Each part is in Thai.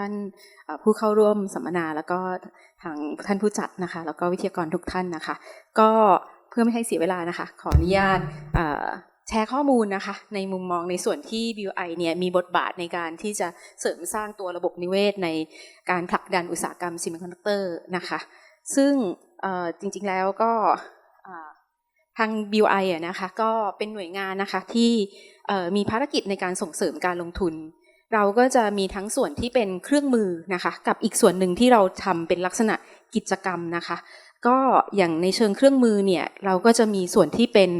ท่านผู้เข้าร่วมสัมมนาแล้วก็ทางท่านผู้จัดนะคะ แล้วก็วิทยากรทุกท่านนะคะ ก็เพื่อไม่ให้เสียเวลานะคะ ขออนุญาตแชร์ข้อมูลนะคะ ในมุมมองในส่วนที่ BUI เนี่ยมีบทบาทในการที่จะเสริมสร้างตัวระบบนิเวศในการผลักดันอุตสาหกรรมซิมิคอนดักเตอร์นะคะ ซึ่งจริงๆแล้วก็ทาง BUI อะนะคะก็เป็นหน่วยงานนะคะที่มีภารกิจในการส่งเสริมการลงทุน เราก็จะมีทั้งส่วนที่เป็นเครื่องมือนะคะ กับอีกส่วนหนึ่งที่เราทำเป็นลักษณะกิจกรรมนะคะ ก็อย่างในเชิงเครื่องมือเนี่ยเราก็จะมีส่วนที่เป็น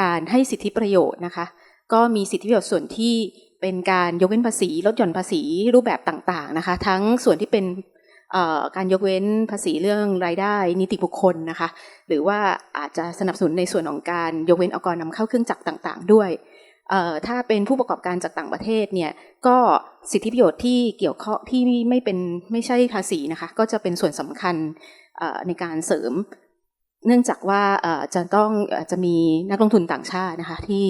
การให้สิทธิประโยชน์นะคะ ก็มีสิทธิประโยชน์ส่วนที่เป็นการยกเว้นภาษีลดหย่อนภาษีรูปแบบต่างๆนะคะ ทั้งส่วนที่เป็นการยกเว้นภาษีเรื่องรายได้นิติบุคคลนะคะ หรือว่าอาจจะสนับสนุนในส่วนของการยกเว้นองค์กรนำเข้าเครื่องจักรต่าง ๆ ด้วย ถ้าเป็นผู้ประกอบการจากต่างประเทศเนี่ยก็สิทธิประโยชน์ที่เกี่ยวข้องที่ไม่เป็นไม่ใช่ภาษีนะคะก็จะเป็นส่วนสำคัญในการเสริม เนื่องจากว่าจะต้องจะมีนักลงทุนต่างชาตินะคะที่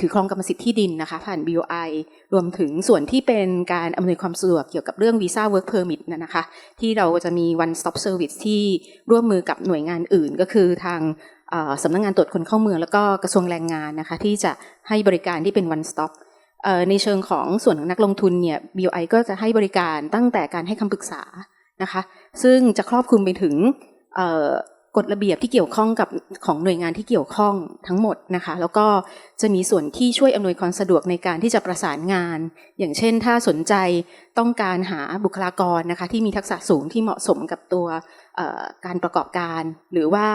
ถือครองกรรมสิทธิ์ที่ดินนะคะผ่าน BOI รวมถึงส่วนที่เป็นการอำนวยความสะดวกเกี่ยวกับเรื่อง Visa Work Permit นะนะคะ ที่เราจะมี One Stop Service ที่ร่วมมือกับหน่วยงานอื่นก็คือทาง สำนักงานตรวจคนเข้าเมือง แล้วก็กระทรวงแรงงานนะคะที่จะให้บริการที่เป็น one stop ในเชิงของส่วนของนักลงทุนเนี่ย BOI ก็จะให้บริการตั้งแต่การให้คำปรึกษานะคะ ซึ่งจะครอบคลุมไปถึง กฎระเบียบที่เกี่ยวข้องกับของหน่วยงานที่เกี่ยวข้องทั้งหมดนะคะ แล้วก็จะมีส่วนที่ช่วยอำนวยความสะดวกในการที่จะประสานงาน อย่างเช่น ถ้าสนใจต้องการหาบุคลากรนะคะ ที่มีทักษะสูงที่เหมาะสมกับตัวการประกอบการ หรือว่า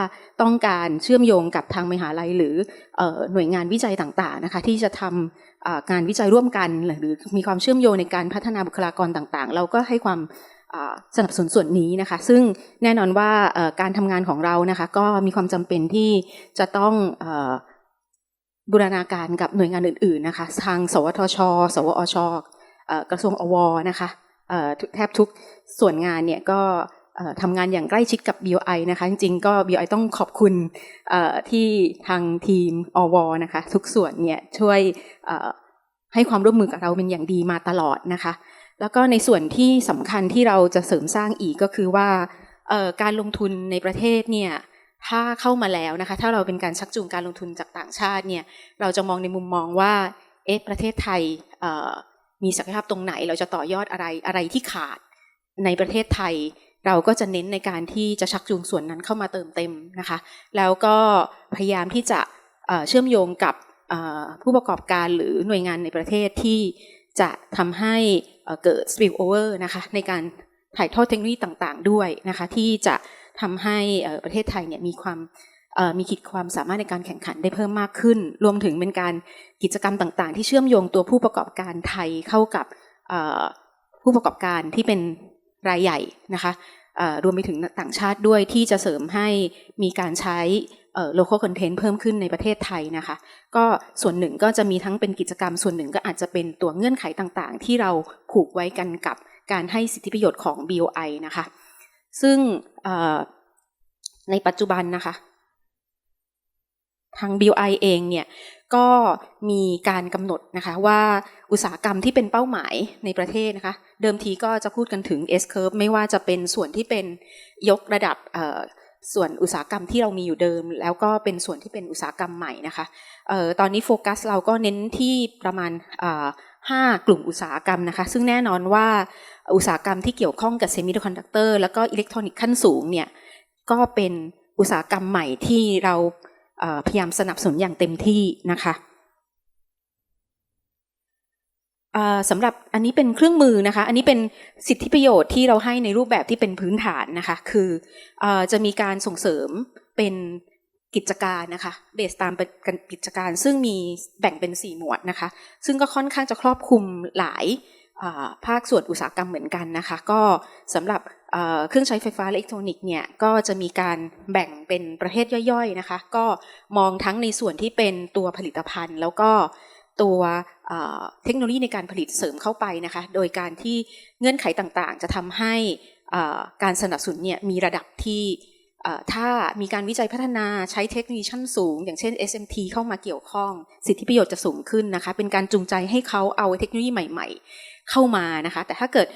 ต้องการเชื่อมโยงกับทางมหาลัย หรืออหน่วยงานวิจัยต่างๆนะคะ ที่จะทำงานวิจัยร่วมกัน หรือมีความเชื่อมโยงในการพัฒนาบุคลากรต่างๆ เราก็ให้ความ สนับสนุนส่วนนี้นะคะ ซึ่งแน่นอนว่าการทำงานของเรานะคะ ก็มีความจำเป็นที่จะต้องอบูรณาการกับหน่วยงานอื่น ๆนะคะ ทาง สวทช สวอชอกระทรวงอวนะคะแทบทุกส่วนงานเนี่ยก็ทำงานอย่างใกล้ชิดกับ BOI นะคะ จริงๆ ก็ BOI ต้องขอบคุณที่ทางทีมอวนะคะ ทุกส่วนเนี่ยช่วยให้ความร่วมมือกับเราเป็นอย่างดีมาตลอดนะคะ แล้วก็ในส่วนที่สำคัญที่เราจะเสริมสร้างอีกก็คือว่าการลงทุนในประเทศเนี่ยถ้าเข้ามาแล้วนะคะถ้าเราเป็นการชักจูงการลงทุนจากต่างชาติเนี่ยเราจะมองในมุมมองว่าเอ๊ะประเทศไทยมีศักยภาพตรงไหน เราจะต่อยอดอะไรอะไรที่ขาดในประเทศไทย เราก็จะเน้นในการที่จะชักจูงส่วนนั้นเข้ามาเติมเต็มนะคะ แล้วก็พยายามที่จะเชื่อมโยงกับผู้ประกอบการหรือหน่วยงานในประเทศที่จะทำให้ เอ่อเกิด spill over นะคะในการถ่ายทอดเทคโนโลยีต่างๆ ด้วยนะคะที่จะทำให้ประเทศไทยเนี่ยมีความมีขีดความสามารถในการแข่งขันได้เพิ่มมากขึ้น รวมถึงเป็นการกิจกรรมต่างๆ ที่เชื่อมโยงตัวผู้ประกอบการไทยเข้ากับผู้ประกอบการที่เป็นรายใหญ่นะคะ รวมไปถึงต่างชาติด้วยที่จะเสริมให้มีการใช้ local content เพิ่มขึ้นในประเทศไทยนะคะ ก็ส่วนหนึ่งก็จะมีทั้งเป็นกิจกรรม ส่วนหนึ่งก็อาจจะเป็นตัวเงื่อนไขต่างๆ ที่เราผูกไว้กันกับการให้สิทธิประโยชน์ของ BOI นะคะ ซึ่งในปัจจุบันนะคะ ทาง BI เองเนี่ยก็มีการกำหนดนะคะว่าอุตสาหกรรมที่เป็นเป้าหมายในประเทศนะคะเดิมทีก็จะพูดกันถึง S curve ไม่ว่าจะเป็นส่วนที่เป็นยกระดับส่วนอุตสาหกรรมที่เรามีอยู่เดิม แล้วก็เป็นส่วนที่เป็นอุตสาหกรรมใหม่นะคะออตอนนี้โฟกัสเราก็เน้นที่ประมาณห้ากลุ่มอุตสาหกรรมนะคะ ซึ่งแน่นอนว่าอุตสาหกรรมที่เกี่ยวข้องกับเซมิคอนดักเตอร์แล้วก็อิเล็กทรอนิกส์ขั้นสูงเนี่ยก็เป็นอุตสาหกรรมใหม่ที่เรา พยายามสนับสนุนอย่างเต็มที่นะคะสำหรับอันนี้เป็นเครื่องมือนะคะ อันนี้เป็นสิทธิประโยชน์ที่เราให้ในรูปแบบที่เป็นพื้นฐานนะคะ คืออจะมีการส่งเสริมเป็นกิจการนะคะ เบสตามเป็นกิจการซึ่งมีแบ่งเป็น 4 หมวดนะคะ ซึ่งก็ค่อนข้างจะครอบคลุมหลาย ภาคส่วนอุตสาหกรรมเหมือนกันนะคะ ก็สำหรับเครื่องใช้ไฟฟ้าและอิเล็กทรอนิกส์เนี่ยก็จะมีการแบ่งเป็นประเภทย่อยๆนะคะ ก็มองทั้งในส่วนที่เป็นตัวผลิตภัณฑ์ แล้วก็ตัวเทคโนโลยีในการผลิตเสริมเข้าไปนะคะ โดยการที่เงื่อนไขต่างๆ จะทำให้การสนับสนุนเนี่ยมีระดับที่ถ้ามีการวิจัยพัฒนาใช้เทคโนโลยีชั้นสูง อย่างเช่น SMT เข้ามาเกี่ยวข้อง สิทธิประโยชน์จะสูงขึ้นนะคะ เป็นการจูงใจให้เขาเอาเทคโนโลยีใหม่ ๆ เข้ามานะคะ แต่ถ้าเกิด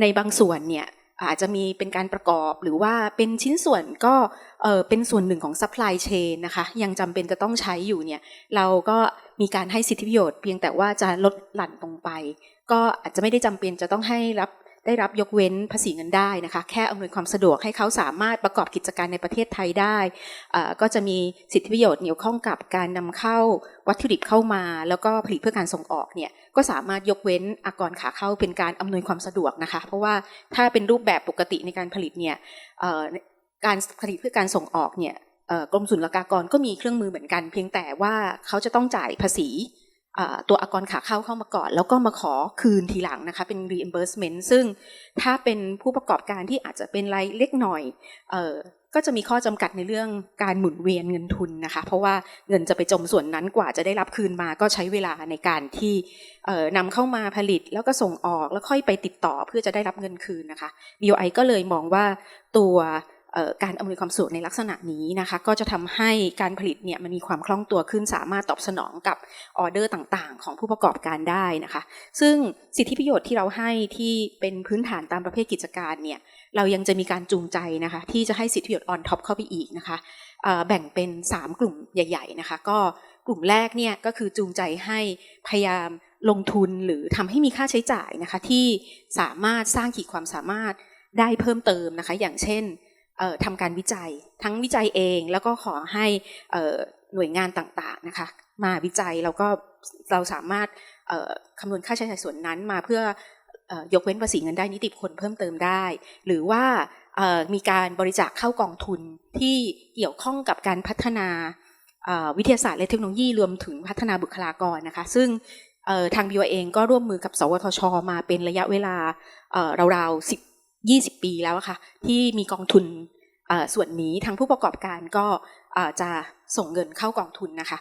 ในบางส่วนเนี่ยอาจจะมีเป็นการประกอบหรือว่าเป็นชิ้นส่วนก็เอ่อเป็นส่วนหนึ่งของ supply chain นะคะยังจำเป็นจะต้องใช้อยู่เนี่ยเราก็มีการให้สิทธิประโยชน์เพียงแต่ว่าจะลดหลั่นลงไป ก็อาจจะไม่ได้จำเป็นจะต้องให้รับ ได้รับยกเว้นภาษีเงินได้นะคะ แค่อำนวยความสะดวกให้เขาสามารถประกอบกิจการในประเทศไทยได้ ก็จะมีสิทธิประโยชน์เกี่ยวข้องกับการนำเข้าวัตถุดิบเข้ามา แล้วก็ผลิตเพื่อการส่งออกเนี่ยก็สามารถยกเว้นอากรขาเข้าเป็นการอำนวยความสะดวกนะคะ เพราะว่าถ้าเป็นรูปแบบปกติในการผลิตเนี่ยการผลิตเพื่อการส่งออกเนี่ยกรมศุลกากรก็มีเครื่องมือเหมือนกัน เพียงแต่ว่าเขาจะต้องจ่ายภาษี ตัวอากรขาเข้าเข้ามาก่อน แล้วก็มาขอคืนทีหลังนะคะเป็น reimbursement ซึ่งถ้าเป็นผู้ประกอบการที่อาจจะเป็นรายเล็กหน่อยออก็จะมีข้อจำกัดในเรื่องการหมุนเวียนเงินทุนนะคะ เพราะว่าเงินจะไปจมส่วนนั้นกว่าจะได้รับคืนมา ก็ใช้เวลาในการที่นำเข้ามาผลิตแล้วก็ส่งออกแล้วค่อยไปติดต่อเพื่อจะได้รับเงินคืนนะคะ BOI ก็เลยมองว่าตัว การอำนวยความสะดวกในลักษณะนี้นะคะ ก็จะทำให้การผลิตเนี่ยมันมีความคล่องตัวขึ้น สามารถตอบสนองกับออเดอร์ต่างๆ ของผู้ประกอบการได้นะคะ ซึ่งสิทธิประโยชน์ที่เราให้ที่เป็นพื้นฐานตามประเภทกิจการเนี่ยเรายังจะมีการจูงใจนะคะ ที่จะให้สิทธิประโยชน์ออนท็อปเข้าไปอีกนะคะแบ่งเป็น 3 กลุ่มใหญ่ ๆนะคะ ก็กลุ่มแรกเนี่ยก็คือจูงใจให้พยายามลงทุนหรือทำให้มีค่าใช้จ่ายนะคะ ที่สามารถสร้างขีดความสามารถได้เพิ่มเติมนะคะ อย่างเช่น ทำการวิจัย ทั้งวิจัยเองแล้วก็ขอให้เอ่อหน่วยงานต่างๆนะคะ มาวิจัยแล้วก็เราสามารถคำนวณค่าใช้จ่ายส่วนนั้นมาเพื่อยกเว้นภาษีเงินได้นิติบุคคลเพิ่มเติมได้ หรือว่ามีการบริจาคเข้ากองทุนที่เกี่ยวข้องกับการพัฒนาวิทยาศาสตร์และเทคโนโลยีรวมถึงพัฒนาบุคลากรนะคะ ซึ่งทาง b ิวเองก็ร่วมมือกับ สวทช มาเป็นระยะเวลาราวๆสิบ ยี่สิบปีแล้วอะค่ะ ที่มีกองทุนส่วนนี้ทางผู้ประกอบการก็จะส่งเงินเข้ากองทุนนะคะ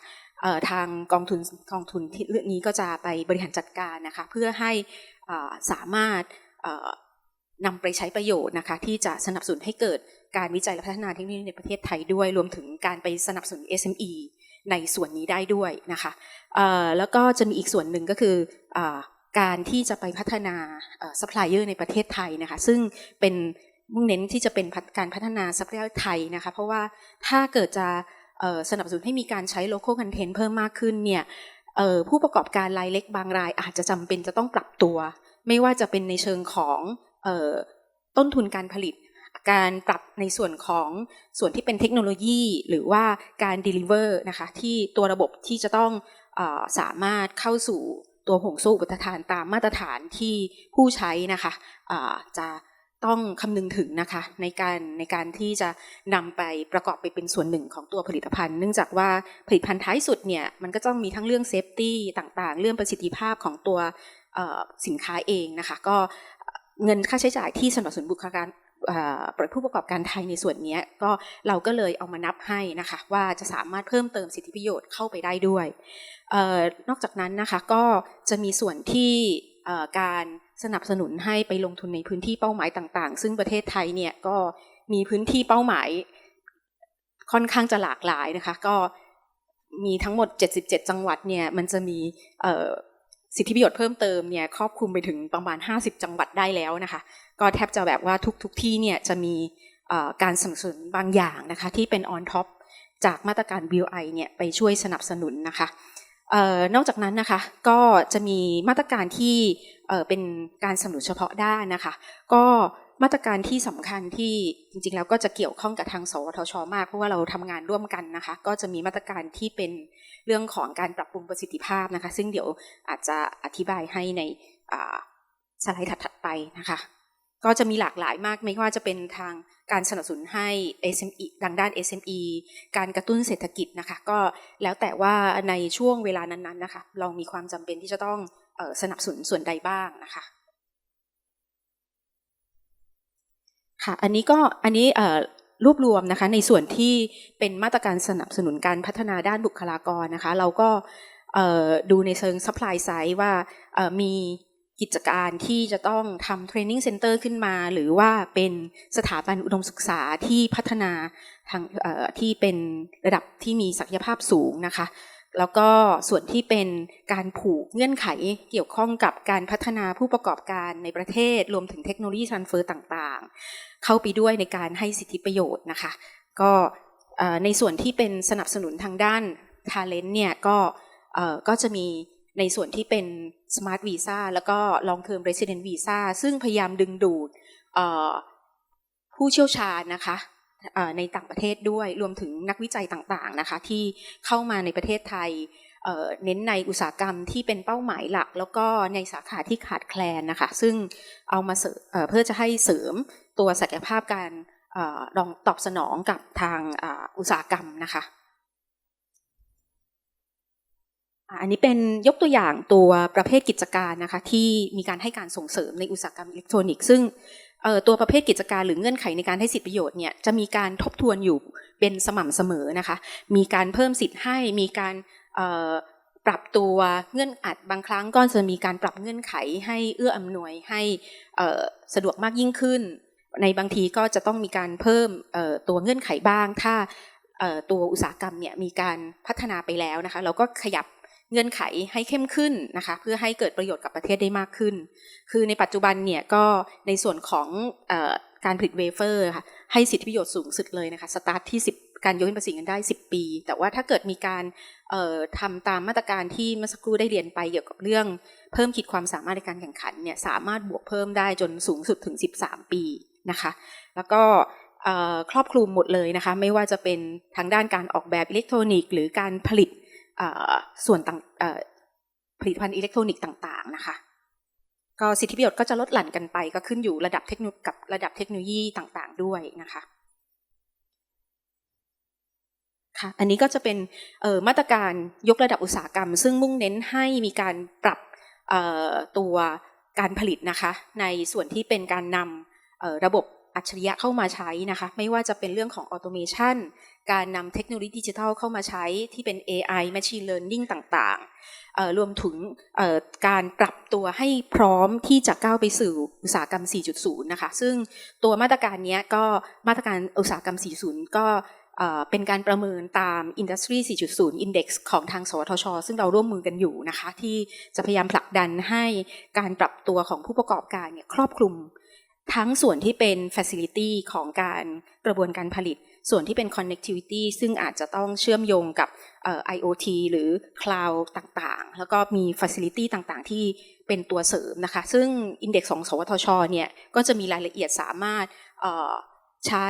ทางกองทุนกองทุนที่เรื่องนี้ก็จะไปบริหารจัดการนะคะเพื่อให้สามารถนำไปใช้ประโยชน์นะคะที่จะสนับสนุนให้เกิดการวิจัยและพัฒนาเทคโนโลยีในประเทศไทยด้วย รวมถึงการไปสนับสนุน SME ในส่วนนี้ได้ด้วยนะคะแล้วก็จะมีอีกส่วนหนึ่งก็คือ การที่จะไปพัฒนาซัพพลายเออร์ในประเทศไทยนะคะ ซึ่งเป็นมุ่งเน้นที่จะเป็นการพัฒนาซัพพลายเออร์ไทยนะคะ เพราะว่าถ้าเกิดจะสนับสนุนให้มีการใช้ local content เพิ่มมากขึ้นเนี่ยผู้ประกอบการรายเล็กบางรายอาจจะจำเป็นจะต้องปรับตัว ไม่ว่าจะเป็นในเชิงของออต้นทุนการผลิต การปรับในส่วนของส่วนที่เป็นเทคโนโลยีหรือว่าการ deliver นะคะที่ตัวระบบที่จะต้องออสามารถเข้าสู่ ตัวผงสู้อุปทานตามมาตรฐานที่ผู้ใช้นะคะอ่าจะต้องคำนึงถึงนะคะในการในการที่จะนำไปประกอบไปเป็นส่วนหนึ่งของตัวผลิตภัณฑ์ เนื่องจากว่าผลิตภัณฑ์ท้ายสุดเนี่ยมันก็ต้องมีทั้งเรื่องเซฟตี้ต่างๆ เรื่องประสิทธิภาพของตัวสินค้าเองนะคะ ก็เงินค่าใช้จ่ายที่สนับสนุนบุคลากร ผู้ประกอบการไทยในส่วนนี้ก็เราก็เลยเอามานับให้นะคะว่าจะสามารถเพิ่มเติมสิทธิประโยชน์เข้าไปได้ด้วยออนอกจากนั้นนะคะก็จะมีส่วนที่การสนับสนุนให้ไปลงทุนในพื้นที่เป้าหมายต่างๆ ซึ่งประเทศไทยเนี่ยก็มีพื้นที่เป้าหมายค่อนข้างจะหลากหลายนะคะ ก็มีทั้งหมด 77 จังหวัดเนี่ยมันจะมีเสิทธิประโยชน์เพิ่มเติมเนี่ยครอบคลุมไปถึงประมาณ 50 จังหวัดได้แล้วนะคะ ก็แทบจะแบบว่าทุกๆทที่เนี่ยจะมีการสนับสนุนบางอย่างนะคะ ที่เป็นออนท็อปจากมาตรการ BOI เนี่ยไปช่วยสนับสนุนนะคะออนอกจากนั้นนะคะก็จะมีมาตรการที่เเป็นการสนับสนุนเฉพาะด้านนะคะ ก็ มาตรการที่สำคัญที่จริงๆ แล้วก็จะเกี่ยวข้องกับทางสวทช มากเพราะว่าเราทำงานร่วมกันนะคะ ก็จะมีมาตรการที่เป็นเรื่องของการปรับปรุงประสิทธิภาพนะคะ ซึ่งเดี๋ยวอาจจะอธิบายให้ในสไลด์ถัดๆไปนะคะ ก็จะมีหลากหลายมากไม่ว่าจะเป็นทางการสนับสนุนให้ SME ดังด้าน SME การกระตุ้นเศรษฐกิจนะคะ ก็แล้วแต่ว่าในช่วงเวลานั้นๆนะคะ เรามีความจำเป็นที่จะต้องสนับสนุนส่วนใดบ้างนะคะ ค่ะ อันนี้ก็อันนี้รวบรวมนะคะในส่วนที่เป็นมาตรการสนับสนุนการพัฒนาด้านบุคลากรนะคะ เราก็ดูในเชิง supply side ว่ามีกิจการที่จะต้องทำเทรนนิ่งเซ็นเตอร์ขึ้นมา หรือว่าเป็นสถาบันอุดมศึกษาที่พัฒนาทางที่เป็นระดับที่มีศักยภาพสูงนะคะ แล้วก็ส่วนที่เป็นการผูกเงื่อนไขเกี่ยวข้องกับการพัฒนาผู้ประกอบการในประเทศ รวมถึงเทคโนโลยีทรานเฟอร์ต่างๆ เข้าไปด้วยในการให้สิทธิประโยชน์นะคะ ก็ในส่วนที่เป็นสนับสนุนทางด้าน Talent เนี่ยก็ก็จะมีในส่วนที่เป็น Smart Visa แล้วก็ Long Term Resident Visa ซึ่งพยายามดึงดูดผู้เชี่ยวชาญนะคะ ในต่างประเทศด้วยรวมถึงนักวิจัยต่างๆนะคะที่เข้ามาในประเทศไทยเน้นในอุตสาหกรรมที่เป็นเป้าหมายหลัก แล้วก็ในสาขาที่ขาดแคลนนะคะ ซึ่งเอามาเเพื่อจะให้เสริมตัวศักยภาพการเอ่องตอบสนองกับทางอ,อุตสาหกรรมนะคะอันนี้เป็นยกตัวอย่างตัวประเภทกิจการนะคะที่มีการให้การส่งเสริมในอุตสาหกรรมอิเล็กทรอนิกส์ซึ่ง ตัวประเภทกิจการหรือเงื่อนไขในการให้สิทธิประโยชน์เนี่ยจะมีการทบทวนอยู่เป็นสม่ำเสมอนะคะ มีการเพิ่มสิทธิ์ให้มีการเอ่อปรับตัวเงื่อนอัดบางครั้งก็จะมีการปรับเงื่อนไขให้เอื้ออำนวยให้เอ่อสะดวกมากยิ่งขึ้น ในบางทีก็จะต้องมีการเพิ่มเอ่อตัวเงื่อนไขบ้าง ถ้าตัวอุตสาหกรรมเนี่ยมีการพัฒนาไปแล้วนะคะ เราก็ขยับ เงื่อนไขให้เข้มขึ้นนะคะเพื่อให้เกิดประโยชน์กับประเทศได้มากขึ้น คือในปัจจุบันเนี่ยก็ในส่วนของออการผลิตเวเฟอร์ค่ะให้สิทธิประโยชน์สูงสุดเลยนะคะสตาร์ทที่ 10 การยกเว้นภาษีกันได้ 10 ปี แต่ว่าถ้าเกิดมีการเอ่อทำตามมาตรการที่เมื่อสักครู่ได้เรียนไปเกี่ยวกับเรื่อง เพิ่มขีดความสามารถในการแข่งขันเนี่ยสามารถบวกเพิ่มได้จนสูงสุดถึง 13 ปีนะคะ แล้วก็ครอบคลุมหมดเลยนะคะ ไม่ว่าจะเป็นทางด้านการออกแบบอิเล็กทรอนิกส์ หรือการผลิต ส่วนต่างผลิตภัณฑ์อิเล็กทรอนิกส์ต่างๆนะคะก็สิทธิประโยชน์ก็จะลดหลั่นกันไป ก็ขึ้นอยู่ระดับเทคโนโลยีกับระดับเทคโนโลยีต่างๆ ด้วยนะคะค่ะอันนี้ก็จะเป็นมาตรการยกระดับอุตสาหกรรม ซึ่งมุ่งเน้นให้มีการปรับตัวการผลิตนะคะ ในส่วนที่เป็นการนำระบบอัจฉริยะเข้ามาใช้นะคะ ไม่ว่าจะเป็นเรื่องของออโตเมชัน การนำเทคโนโลยีดิจิทัลเข้ามาใช้ที่เป็น AI Machine Learning ต่างๆ รวมถึงการปรับตัวให้พร้อมที่จะก้าวไปสู่อุตสาหกรรม 4.0 นะคะ ซึ่งตัวมาตรการนี้ก็มาตรการอุตสาหกรรม 4.0 ก็เอ่อเป็นการประเมินตาม Industry 4.0 Index ของทาง สวทช ซึ่งเราร่วมมือกันอยู่นะคะ ที่จะพยายามผลักดันให้การปรับตัวของผู้ประกอบการเนี่ยครอบคลุม ทั้งส่วนที่เป็น facility ของการกระบวนการผลิต ส่วนที่เป็น connectivity ซึ่งอาจจะต้องเชื่อมโยงกับ IoT หรือ cloud ต่างๆ แล้วก็มี facility ต่างๆ ที่เป็นตัวเสริมนะคะ ซึ่ง index ของสวทชเนี่ยก็จะมีรายละเอียดสามารถใช้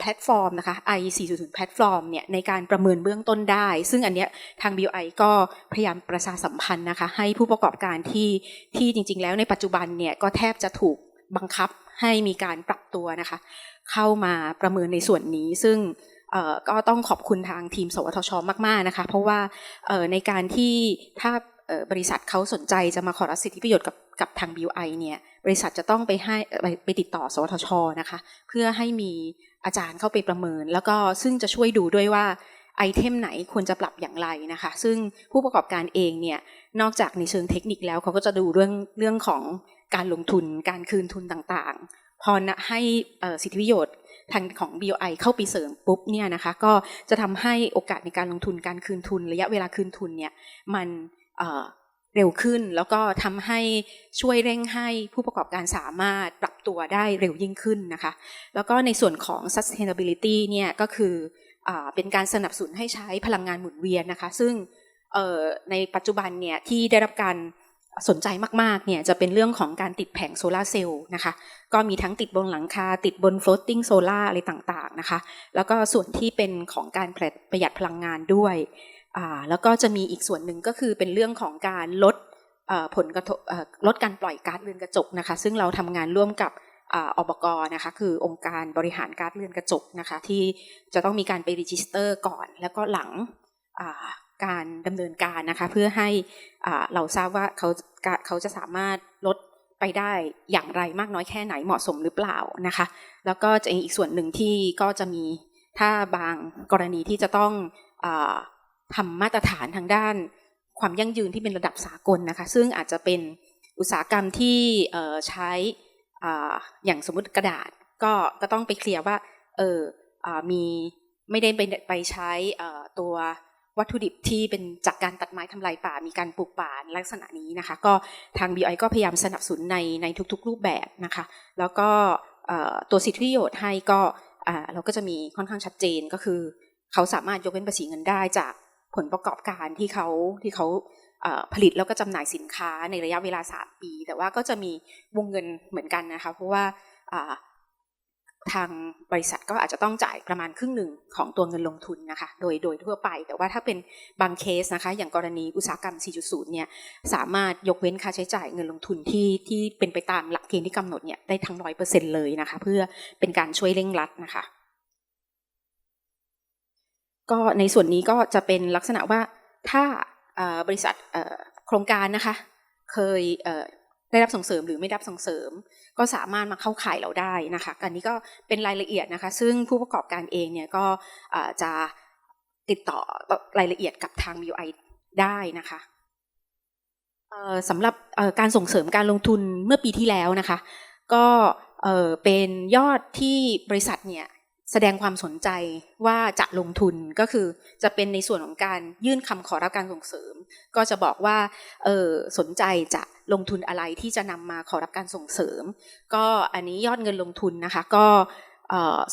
แพลตฟอร์มนะคะ i 4.0แพลตฟอร์มเนี่ยในการประเมินเบื้องต้นได้ ซึ่งอันเนี้ยทาง BI ก็พยายามประชาสัมพันธ์นะคะ ให้ผู้ประกอบการที่ที่จริง ๆ แล้วในปัจจุบันเนี่ยก็แทบจะถูกบังคับให้มีการปรับตัวนะคะ เข้ามาประเมินในส่วนนี้ ซึ่งก็ต้องขอบคุณทางทีม สวทช มากๆนะคะ เพราะว่าในการที่ถ้าบริษัทเขาสนใจจะมาขอรับสิทธิประโยชน์กับกับทาง BI เนี่ยบริษัทจะต้องไปให้ไปไปติดต่อ สวทชนะคะ เพื่อให้มีอาจารย์เข้าไปประเมิน แล้วก็ซึ่งจะช่วยดูด้วยว่าไอเทมไหนควรจะปรับอย่างไรนะคะ ซึ่งผู้ประกอบการเองเนี่ยนอกจากในเชิงเทคนิคแล้วเขาก็จะดูเรื่องเรื่องของการลงทุนการคืนทุนต่าง พอนะให้สิทธิประโยชน์ทางของ BOI เข้าไปเสริมปุ๊บเนี่ยนะคะก็จะทำให้โอกาสในการลงทุนการคืนทุน ระยะเวลาคืนทุนเนี่ยมันเเร็วขึ้นแล้วก็ทำให้ช่วยเร่งให้ผู้ประกอบการสามารถปรับตัวได้เร็วยิ่งขึ้นนะคะ แล้วก็ในส่วนของ sustainability เนี่ยก็คืออเป็นการสนับสนุนให้ใช้พลังงานหมุนเวียนนะคะ ซึ่งในปัจจุบันเนี่ยที่ได้รับการ สนใจมากๆเนี่ยจะเป็นเรื่องของการติดแผงโซลาร์เซลล์นะคะก็มีทั้งติดบนหลังคา ติดบน floating solar อะไรต่างๆนะคะ แล้วก็ส่วนที่เป็นของการประหยัดพลังงานด้วย แล้วก็จะมีอีกส่วนหนึ่งก็คือเป็นเรื่องของการลดผลกระทบลดการปล่อยก๊าซเรือนกระจกนะคะ ซึ่งเราทำงานร่วมกับอบกนะคะคือองค์การบริหารก๊าซเรือนกระจกนะคะที่จะต้องมีการไปรีจิสเตอร์ก่อน แล้วก็หลัง การดำเนินการนะคะ เพื่อให้เราทราบว่าเขาเขาจะสามารถลดไปได้อย่างไรมากน้อยแค่ไหนเหมาะสมหรือเปล่านะคะ แล้วก็จะอีกส่วนหนึ่งที่ก็จะมีถ้าบางกรณีที่จะต้องอาทำมาตรฐานทางด้านความยั่งยืนที่เป็นระดับสากลนะคะ ซึ่งอาจจะเป็นอุตสาหกรรมที่ใช้ออย่างสมมติกระดาษ ก็ก็ต้องไปเคลียร์ว่าเอออมีไม่ได้ไปไปใช้ตัว วัตถุดิบที่เป็นจากการตัดไม้ทำลายป่า มีการปลูกป่าลักษณะนี้นะคะ ก็ทาง BI ก็พยายามสนับสนุนในในทุกๆ รูปแบบนะคะ แล้วก็ตัวสิทธิประโยชน์ให้ก็เราก็จะมีค่อนข้างชัดเจนก็คือ เขาสามารถยกเว้นภาษีเงินได้จากผลประกอบการที่เขาที่เขาผลิตแล้วก็จำหน่ายสินค้าในระยะเวลา 3 ปี แต่ว่าก็จะมีวงเงินเหมือนกันนะคะ เพราะว่า ทางบริษัทก็อาจจะต้องจ่ายประมาณครึ่งหนึ่งของตัวเงินลงทุนนะคะ โดยโดยทั่วไป แต่ว่าถ้าเป็นบางเคสนะคะ อย่างกรณีอุตสาหกรรม 4.0 เนี่ย สามารถยกเว้นค่าใช้จ่ายเงินลงทุนที่ที่เป็นไปตามหลักเกณฑ์ที่กำหนดเนี่ยได้ทั้งร้อยเปอร์เซ็นเลยนะคะ เพื่อเป็นการช่วยเร่งรัดนะคะ ก็ในส่วนนี้ก็จะเป็นลักษณะว่าถ้าบริษัทโครงการนะคะ เคย ได้รับส่งเสริมหรือไม่ได้รับส่งเสริม ก็สามารถมาเข้าข่ายเราได้นะคะอันนี้ก็เป็นรายละเอียดนะคะ ซึ่งผู้ประกอบการเองเนี่ยก็จะติดต่อรายละเอียดกับทาง BUI ได้นะคะสำหรับการส่งเสริมการลงทุนเมื่อปีที่แล้วนะคะ ก็เป็นยอดที่บริษัทเนี่ย แสดงความสนใจว่าจะลงทุนก็คือจะเป็นในส่วนของการยื่นคำขอรับการส่งเสริม ก็จะบอกว่าเออสนใจจะลงทุนอะไรที่จะนำมาขอรับการส่งเสริม ก็อันนี้ยอดเงินลงทุนนะคะ ก็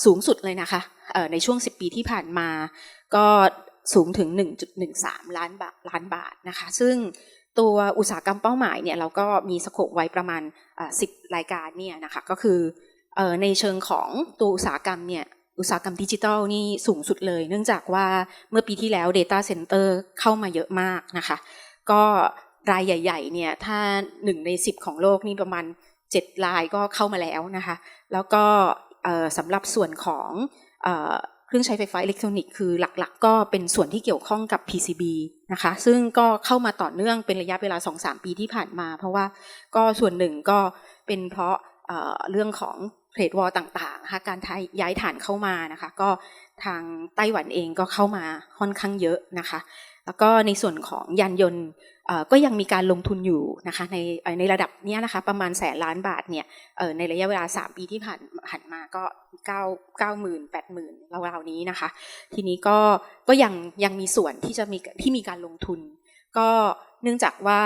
สูงสุดเลยนะคะในช่วง 10 ปีที่ผ่านมา ก็สูงถึง 1.13 ล้านบาทล้านบาทนะคะ ซึ่งตัวอุตสาหกรรมเป้าหมายเนี่ยเราก็มีสโคปไว้ประมาณ 10 รายการเนี่ยนะคะก็คือในเชิงของตัวอุตสาหกรรมเนี่ย อุตสาหกรรมดิจิทัลนี่สูงสุดเลย เนื่องจากว่าเมื่อปีที่แล้ว Data Center เข้ามาเยอะมากนะคะ ก็รายใหญ่ๆเนี่ยถ้าหนึ่งใน10ของโลกนี่ประมาณ7รายก็เข้ามาแล้วนะคะ แล้วก็สำหรับส่วนของเครื่องใช้ไฟฟ้าอิเล็กทรอนิกส์คือหลักๆก็เป็นส่วนที่เกี่ยวข้องกับ PCB นะคะ ซึ่งก็เข้ามาต่อเนื่องเป็นระยะเวลา 2-3 ปีที่ผ่านมา เพราะว่าก็ส่วนหนึ่งก็เป็นเพราะเรื่องของ เทรดวอลต่างๆนะคะการย้ายฐานเข้ามานะคะ ก็ทางไต้หวันเองก็เข้ามาค่อนข้างเยอะนะคะ แล้วก็ในส่วนของยานยนต์ก็ยังมีการลงทุนอยู่นะคะในในระดับนี้นะคะประมาณแสนล้านบาทเนี่ยในระยะเวลา 3 ปีที่ผ่านผ่านมาก็ 9 9หมื่น8หมื่นราวๆนี้นะคะ ทีนี้ก็ก็ยังยังมีส่วนที่จะมีที่มีการลงทุน ก็เนื่องจากว่า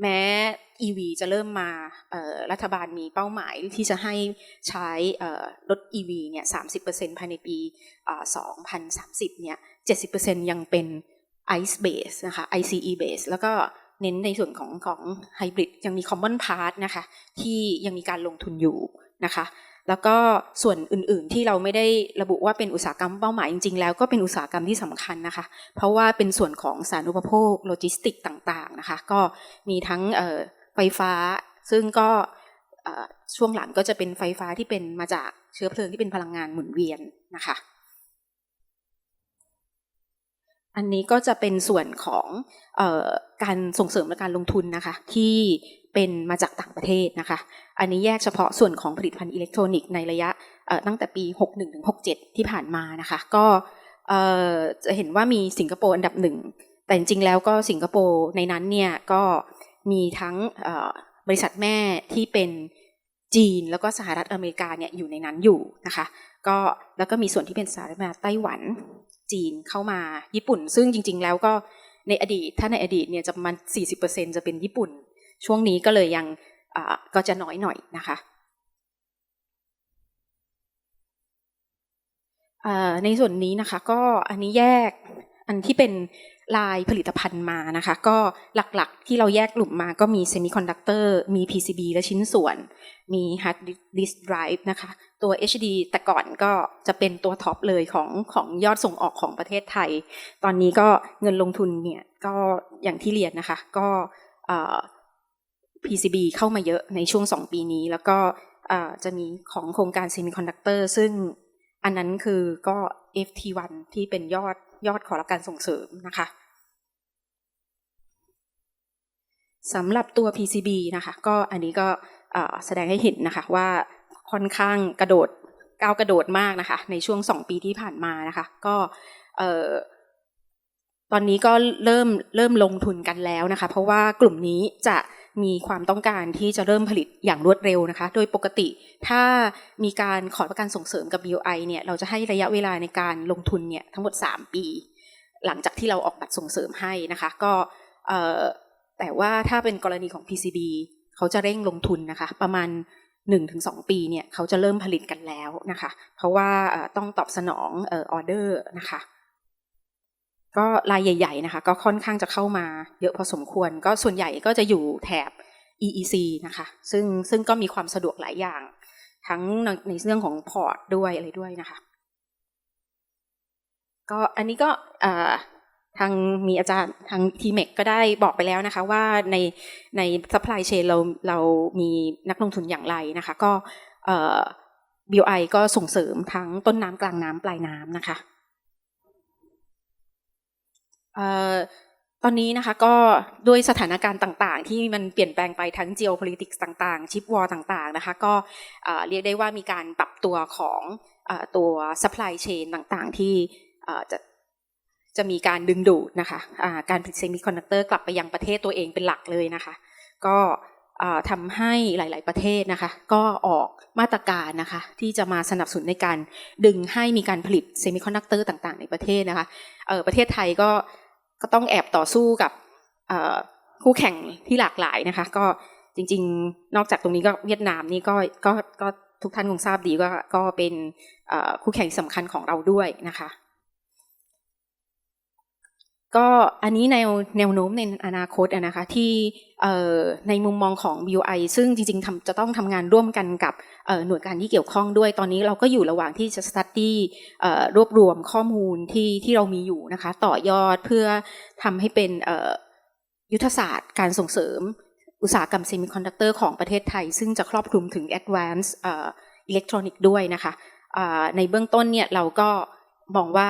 แม้ EV จะเริ่มมารัฐบาลมีเป้าหมายที่จะให้ใช้รถอรถ EV เนี่ย30%ภายในปีเอ่อ2030 เนี่ย 70%ยังเป็น ICE base นะคะ ICE base แล้วก็เน้นในส่วนของของไฮบริดยังมี common part นะคะ ที่ยังมีการลงทุนอยู่นะคะ แล้วก็ส่วนอื่นๆที่เราไม่ได้ระบุว่าเป็นอุตสาหกรรมเป้าหมายจริงๆแล้วก็เป็นอุตสาหกรรมที่สำคัญนะคะ เพราะว่าเป็นส่วนของสารุปโภคโลจิสติกต่างๆนะคะ ก็มีทั้งไฟฟ้า ซึ่งก็ช่วงหลังก็จะเป็นไฟฟ้าที่เป็นมาจากเชื้อเพลิงที่เป็นพลังงานหมุนเวียนนะคะ อันนี้ก็จะเป็นส่วนของออการส่งเสริมและการลงทุนนะคะที่เป็นมาจากต่างประเทศนะคะ อันนี้แยกเฉพาะส่วนของผลิตภัณฑ์อิเล็กทรอนิกส์ในระยะตั้งแต่ปี 61ถึง67 ที่ผ่านมานะคะ ก็จะเห็นว่ามีสิงคโปร์อันดับหนึ่ง แต่จริงๆแล้วก็สิงคโปร์ในนั้นเนี่ยก็มีทั้งบริษัทแม่ที่เป็นจีนแล้วก็สหรัฐอเมริกาเนี่ยอยู่ในนั้นอยู่นะคะ ก็แล้วก็มีส่วนที่เป็นสหรัฐอเมริกาไต้หวัน จีนเข้ามาญี่ปุ่น ซึ่งจริง ๆ แล้วก็ในอดีตถ้าในอดีตเนี่ยจะประมาณ40%จะเป็นญี่ปุ่น ช่วงนี้ก็เลยยังก็จะน้อยหน่อยนะคะในส่วนนี้นะคะก็อันนี้แยก อันที่เป็นลายผลิตภัณฑ์มานะคะ ก็หลักๆที่เราแยกกลุ่มมาก็มีเซมิคอนดักเตอร์มี PCB และชิ้นส่วน มี hard disk drive นะคะ ตัว HD แต่ก่อนก็จะเป็นตัวท็อปเลยของของยอดส่งออกของประเทศไทย ตอนนี้ก็เงินลงทุนเนี่ยก็อย่างที่เรียนนะคะ ก็ PCB เข้ามาเยอะในช่วง 2 ปีนี้ แล้วก็จะมีของโครงการ Semiconductor ซึ่งอันนั้นคือก็ FT1 ที่เป็นยอด ยอดขอรับการส่งเสริมนะคะสำหรับตัว PCB นะคะ ก็อันนี้ก็แสดงให้เห็นนะคะว่าค่อนข้างกระโดดก้าวกระโดดมากนะคะ ในช่วง 2 ปีที่ผ่านมานะคะ ก็ตอนนี้ก็เริ่มเริ่มลงทุนกันแล้วนะคะ เพราะว่ากลุ่มนี้จะ มีความต้องการที่จะเริ่มผลิตอย่างรวดเร็วนะคะ โดยปกติถ้ามีการขอประกันส่งเสริมกับ BOI เนี่ยเราจะให้ระยะเวลาในการลงทุนเนี่ยทั้งหมด 3 ปี หลังจากที่เราออกบัตรส่งเสริมให้นะคะก็แต่ว่าถ้าเป็นกรณีของ PCB เขาจะเร่งลงทุนนะคะ ประมาณ 1-2 ปีเนี่ยเขาจะเริ่มผลิตกันแล้วนะคะ เพราะว่าต้องตอบสนองออเดอร์นะคะ ก็รายใหญ่ ๆ นะคะ ก็ค่อนข้างจะเข้ามาเยอะพอสมควร ก็ส่วนใหญ่ก็จะอยู่แถบ EEC นะคะ ซึ่งซึ่งก็มีความสะดวกหลายอย่าง ทั้งในเรื่องของพอร์ตด้วยอะไรด้วยนะคะ ก็อันนี้ก็ทางมีอาจารย์ทางทีเมกก็ได้บอกไปแล้วนะคะ ว่าในใน supply chain เราเรามีนักลงทุนอย่างไรนะคะ ก็เอ่อ BOI ก็ส่งเสริมทั้งต้นน้ำกลางน้ำปลายน้ำนะคะ ตอนนี้นะคะก็ด้วยสถานการณ์ต่าง ๆ ที่มันเปลี่ยนแปลงไปทั้ง geopolitics ต่าง ๆ ชิปวอร์ต่าง ๆ นะคะ ก็เรียกได้ว่ามีการปรับตัวของอตัว supply chain ต่างๆ ที่จะจะมีการดึงดูดนะคะอ่าการผลิตเซมิคอนดักเตอร์กลับไปยังประเทศตัวเองเป็นหลักเลยนะคะ ก็ทำให้หลาย ๆประเทศนะคะ ก็ออกมาตรการนะคะ ที่จะมาสนับสนุนในการดึงให้มีการผลิตเซมิคอนดักเตอร์ต่าง ๆ ในประเทศนะคะประเทศไทยก็ ก็ต้องแอบต่อสู้กับคู่แข่งที่หลากหลายนะคะ ก็จริง ๆ นอกจากตรงนี้ก็เวียดนามนี่ก็ก็ก็ทุกท่านคงทราบดีก็ก็เป็นคู่แข่งสำคัญของเราด้วยนะคะ ก็อันนี้แนวแนวโน้มในอนาคตนะคะที่ในมุมมองของ BUI ซึ่งจริงๆทำจะต้องทำงานร่วมกันกับหน่วยงานที่เกี่ยวข้องด้วยตอนนี้เราก็อยู่ระหว่างที่จะ study เอ่อรวบรวมข้อมูลที่ที่เรามีอยู่นะคะต่อยอดเพื่อทำให้เป็นยุทธศาสตร์การส่งเสริมอุตสาหกรรมเซมิคอนดักเตอร์ของประเทศไทย ซึ่งจะครอบคลุมถึง advanced อิเล็กทรอนิกส์ด้วยนะคะในเบื้องต้นเนี่ยเราก็มองว่า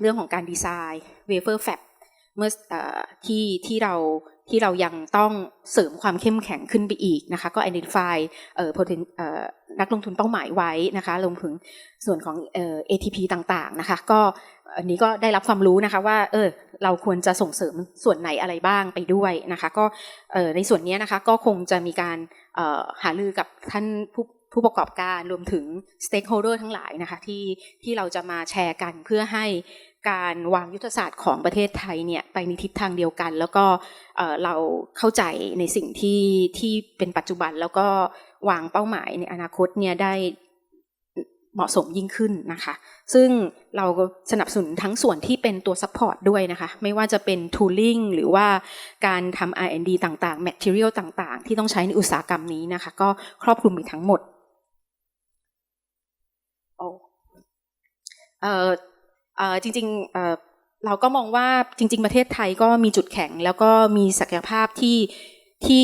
เรื่องของการดีไซน์ wafer fab เมื่อที่ที่เราที่เรายังต้องเสริมความเข้มแข็งขึ้นไปอีกนะคะ ก็ identify เอ่อ poten เอ่อนักลงทุนเป้าหมายไว้นะคะรวมถึงส่วนของเอ่อ ATP ต่างๆนะคะ ก็อันนี้ก็ได้รับความรู้นะคะว่าเออเราควรจะส่งเสริมส่วนไหนอะไรบ้างไปด้วยนะคะ ก็เอ่อในส่วนนี้นะคะก็คงจะมีการเอ่อหารือกับท่านผู้ ผู้ประกอบการรวมถึง stakeholder ทั้งหลายนะคะที่ที่เราจะมาแชร์กันเพื่อให้การวางยุทธศาสตร์ของประเทศไทยเนี่ยไปในทิศทางเดียวกัน แล้วก็เราเข้าใจในสิ่งที่ที่เป็นปัจจุบันแล้วก็วางเป้าหมายในอนาคตเนี่ยได้เหมาะสมยิ่งขึ้นนะคะ ซึ่งเราสนับสนุนทั้งส่วนที่เป็นตัว support ด้วยนะคะ ไม่ว่าจะเป็น tooling หรือว่าการทำ R&D ต่างๆ material ต่างๆ ที่ต้องใช้ในอุตสาหกรรมนี้นะคะ ก็ครอบคลุมไปทั้งหมด เออเออจริงๆเออเราก็มองว่าจริง ๆ ประเทศไทยก็มีจุดแข็ง แล้วก็มีศักยภาพที่ที่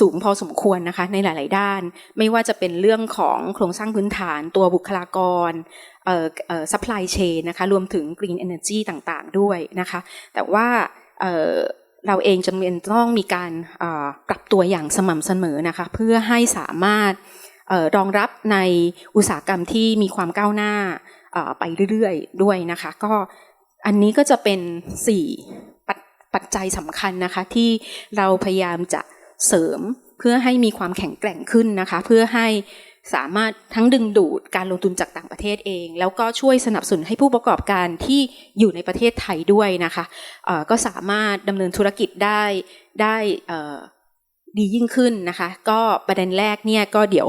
สูงพอสมควรนะคะในหลาย ๆ ด้าน ไม่ว่าจะเป็นเรื่องของโครงสร้างพื้นฐานตัวบุคลากรเอ่อเอ่อ supply chain นะคะรวมถึง green energy ต่างๆ ด้วยนะคะ แต่ว่าเอ่อเราเองจำเป็นต้องมีการปรับตัวอย่างสม่ำเสมอนะคะเพื่อให้สามารถเอ่อรองรับในอุตสาหกรรมที่มีความก้าวหน้า ไปเรื่อยๆ ด้วยนะคะ ก็อันนี้ก็จะเป็นสี่ปัจปัจจัยสำคัญนะคะ ที่เราพยายามจะเสริมเพื่อให้มีความแข็งแกร่งขึ้นนะคะ เพื่อให้สามารถทั้งดึงดูดการลงทุนจากต่างประเทศเอง แล้วก็ช่วยสนับสนุนให้ผู้ประกอบการที่อยู่ในประเทศไทยด้วยนะคะก็สามารถดำเนินธุรกิจได้ได้ ดียิ่งขึ้นนะคะ ก็ประเด็นแรกเนี่ยก็เดี๋ยว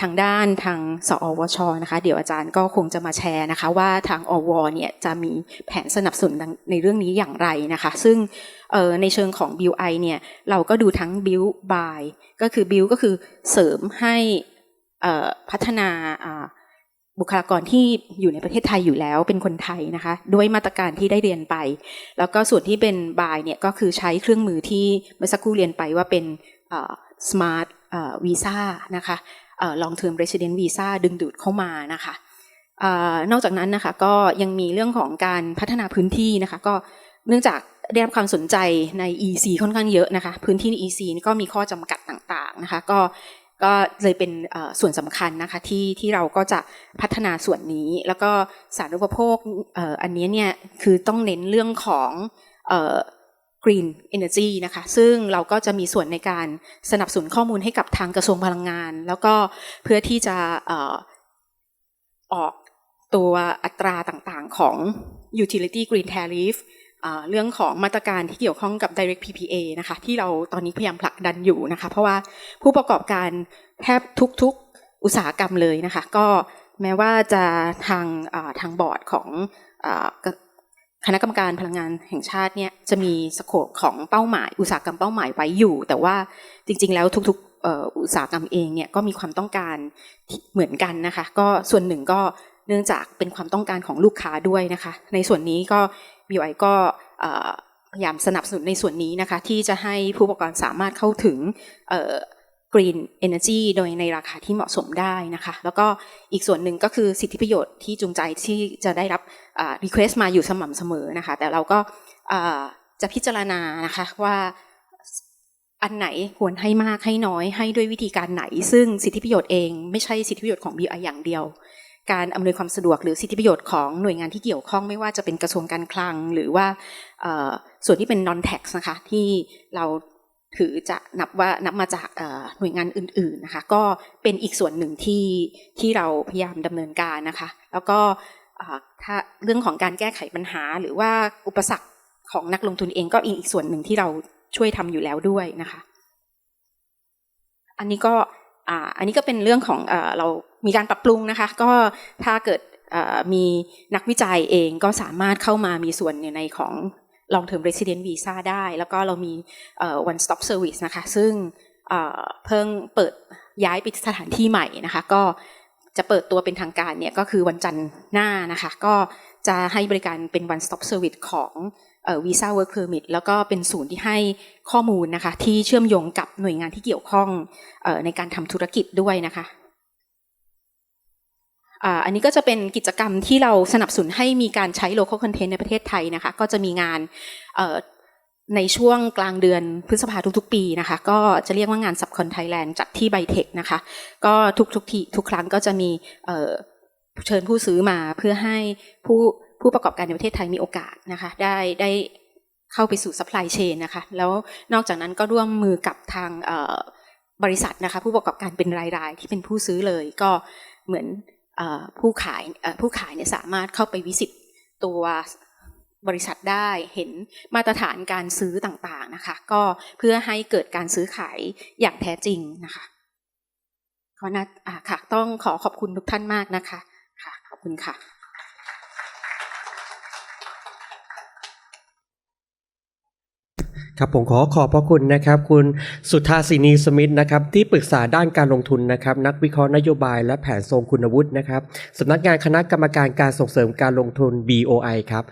ทางด้านทางสอวชนะคะ เดี๋ยวอาจารย์ก็คงจะมาแชร์นะคะ ว่าทางอวเนี่ยจะมีแผนสนับสนุนในเรื่องนี้อย่างไรนะคะ ซึ่งในเชิงของ BUI เนี่ยเราก็ดูทั้ง build by ก็คือ build ก็คือเสริมให้พัฒนา บุคลากรที่อยู่ในประเทศไทยอยู่แล้วเป็นคนไทยนะคะด้วยมาตรการที่ได้เรียนไป แล้วก็ส่วนที่เป็น buy เนี่ยก็คือใช้เครื่องมือที่เมื่อสักครู่เรียนไปว่าเป็นเอ่อ smart เอ่อ visa นะคะเอ่อ long term resident visa ดึงดูดเข้ามานะคะอ่อนอกจากนั้นนะคะก็ยังมีเรื่องของการพัฒนาพื้นที่นะคะก็เนื่องจากได้รับความสนใจใน EC ค่อนข้างเยอะนะคะ พื้นที่ใน EC นี่ก็มีข้อจำกัดต่างๆนะคะ ก็ ก็เลยเป็นส่วนสำคัญนะคะที่ที่เราก็จะพัฒนาส่วนนี้ แล้วก็สารณูปโภคอ,อันนี้เนี่ยคือต้องเน้นเรื่องของเอ่อ Green Energy นะคะซึ่งเราก็จะมีส่วนในการสนับสนุนข้อมูลให้กับทางกระทรวงพลังงาน แล้วก็เพื่อที่จะอออกตัวอัตราต่างๆของ Utility Green Tariff เรื่องของมาตรการที่เกี่ยวข้องกับ Direct PPA นะคะ ที่เราตอนนี้พยายามผลักดันอยู่นะคะ เพราะว่าผู้ประกอบการแทบทุกๆอุตสาหกรรมเลยนะคะ ก็แม้ว่าจะทางทางบอร์ดของคณะกรรมการพลังงานแห่งชาติเนี่ยจะมีสโคปของเป้าหมายอุตสาหกรรมเป้าหมายไว้อยู่ แต่ว่าจริง ๆ แล้วทุกๆอุตสาหกรรมเองเนี่ยก็มีความต้องการเหมือนกันนะคะ ก็ส่วนหนึ่งก็เนื่องจากเป็นความต้องการของลูกค้าด้วยนะคะ ในส่วนนี้ก็ BI ก็เอ่อพยายามสนับสนุนในส่วนนี้นะคะที่จะให้ผู้ประกอบการสามารถเข้าถึง Green Energy โดยในราคาที่เหมาะสมได้นะคะ แล้วก็อีกส่วนหนึ่งก็คือสิทธิประโยชน์ที่จูงใจที่จะได้รับ request มาอยู่สม่ำเสมอนะคะ แต่เราก็จะพิจารณานะคะว่าอันไหนควรให้มากให้น้อยให้ด้วยวิธีการไหน ซึ่งสิทธิประโยชน์เองไม่ใช่สิทธิประโยชน์ของ BI อย่างเดียว การอำนวยความสะดวกหรือสิทธิประโยชน์ของหน่วยงานที่เกี่ยวข้องไม่ว่าจะเป็นกระทรวงการคลัง หรือว่าส่วนที่เป็น non tax นะคะที่เราถือจะนับว่านับมาจากหน่วยงานอื่นๆนะคะก็เป็นอีกส่วนหนึ่งที่ที่เราพยายามดำเนินการนะคะ แล้วก็ถ้าเรื่องของการแก้ไขปัญหา หรือว่าอุปสรรคของนักลงทุนเองก็อีกอีกส่วนหนึ่งที่เราช่วยทำอยู่แล้วด้วยนะคะ อันนี้ก็ อ่าอันนี้ก็เป็นเรื่องของเรามีการปรับปรุงนะคะ ก็ถ้าเกิดมีนักวิจัยเองก็สามารถเข้ามามีส่วนในของ long term resident visa ได้ แล้วก็เรามี one stop service นะคะ ซึ่งเอ่อเพิ่งเปิดย้ายไปสถานที่ใหม่นะคะ ก็จะเปิดตัวเป็นทางการเนี่ยก็คือวันจันทร์หน้านะคะ ก็จะให้บริการเป็น one stop service ของ เอ่อ visa work permit แล้วก็เป็นศูนย์ที่ให้ข้อมูลนะคะ ที่เชื่อมโยงกับหน่วยงานที่เกี่ยวข้องอในการทำธุรกิจด้วยนะคะอันนี้ก็จะเป็นกิจกรรมที่เราสนับสนุนให้มีการใช้ local content ในประเทศไทยนะคะ ก็จะมีงานในช่วงกลางเดือนพฤษภาทุกๆ ปีนะคะ ก็จะเรียกว่างาน Subcon Thailand จัดที่ไบเทคนะคะ ก็ทุกๆทีทุกครั้งก็จะมีเชิญผู้ซื้อมาเพื่อให้ผู้ ผู้ประกอบการในประเทศไทยมีโอกาสนะคะได้ได้เข้าไปสู่ supply chain นะคะแล้วนอกจากนั้นก็ร่วมมือกับทางบริษัทนะคะผู้ประกอบการเป็นรายๆ ที่เป็นผู้ซื้อเลยก็เหมือนอผู้ขายผู้ขายเนี่ยสามารถเข้าไปวิสิตตัวบริษัทได้เห็นมาตรฐานการซื้อต่างๆนะคะ ก็เพื่อให้เกิดการซื้อขายอย่างแท้จริงนะคะขอนะอ่าค่ะต้องขอขอบคุณทุกท่านมากนะคะค่ะขอบคุณค่ะ ครับผมขอขอบพระคุณนะครับคุณสุธาสินีสมิธนะครับที่ปรึกษาด้านการลงทุนนะครับนักวิเคราะห์นโยบายและแผนทรงคุณวุฒินะครับสำนักงานคณะกรรมการการส่งเสริมการลงทุน BOI ครับ